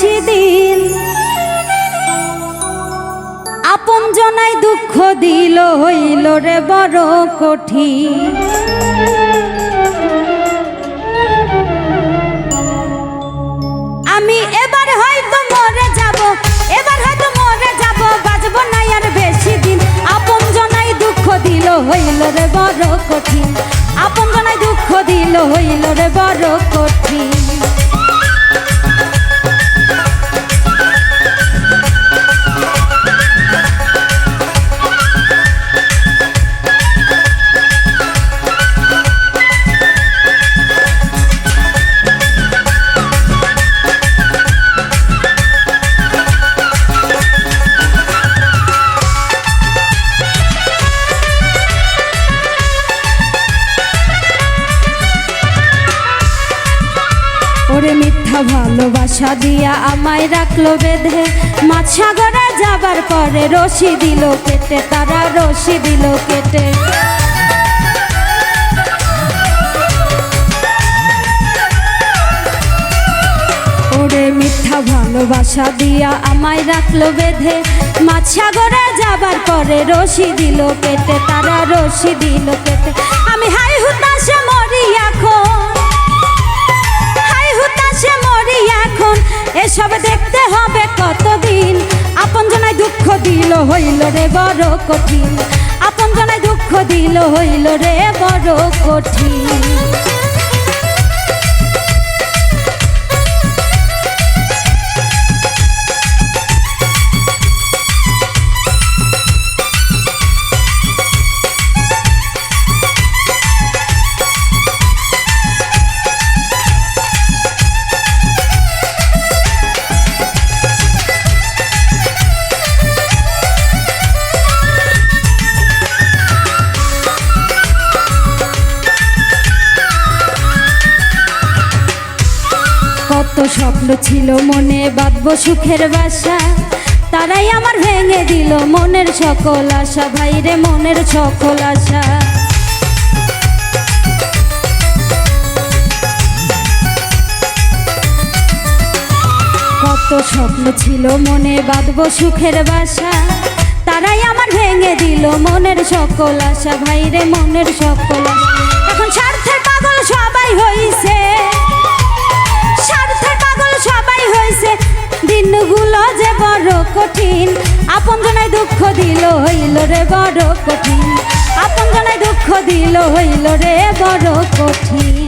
দিন আপন জনাই দুঃখ দিল, হইল রে বড় কঠিন। আমি এবার হয়তো মরে যাব, এবার হয়তো মরে যাব, বাজব না আর বেশি দিন আপন জনাই দুঃখ দিল, হইল রে বড় কঠিন। আপন জনাই দুঃখ দিল, হইল রে বড় ভালোবাসা দিয়া আমায় রাখল বেঁধে। মাছ সাগরে যাবার পরে রশি দিল কেটে, তারা রশি দিল কেটে। ওরে মিথ্যা ভালোবাসা দিয়া আমায় রাখল বেঁধে। মাছ সাগরে যাবার পরে রশি দিল কেটে, তারা রশি দিল কেটে। আমি হাই হুতাশে মরি এখন। এসব দেখতে হবে কতদিন? আপন জনায় দুঃখ দিল হইল রে বড় কঠিন। আপন জনায় দুঃখ দিল হইল রে বড় কঠিন। কত স্বপ্ন ছিল মনে, বাঁধব সুখের বাসা। তারাই আমার ভেঙে দিল মনের সকল আশা। ভাইরে, মনের সকল আশা। কত স্বপ্ন ছিল মনে, বাঁধব সুখের বাসা। তারাই আমার ভেঙে দিল মনের সকল আশা। ভাইরে, মনের সকল আশা। এখন স্বার্থের পাগল সবাই হইছে। কঠিন। আপন জনায় দুঃখ দিল হইল রে বড় কঠিন। আপন জনায় দুঃখ দিল হইল রে বড় কঠিন।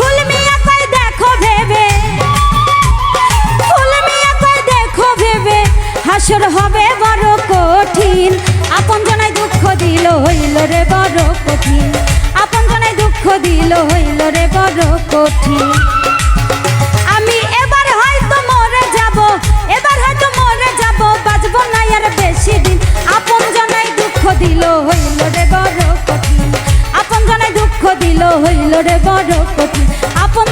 হাসর হবে বড় কঠিন। আপন জনায় দুঃখ দিল হইল রে বড় কঠিন। আপন জনায় দুঃখ দিল হইল রে বড় কঠিন। আমি এবার হয়তো মরে যাব, এবার হয়তো মরে যাব বাঁচব না আর বেশি দিন। আপন জনাই দুঃখ দিল হইল রে বড় কঠিন। আপন জনাই দুঃখ দিল হইল রে বড় কঠিন। আপন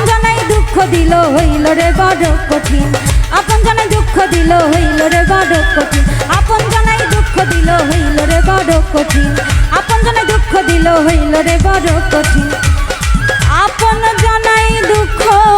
দিল, হইল রে বড় কঠিন। আপন জানাই দুঃখ দিল, হইল রে বড় কঠিন। আপন জানাই দুঃখ দিল, হইল রে বড় কঠিন। আপন জানাই দুঃখ দিল, হইল রে বড় কঠিন। আপন জানাই দুঃখ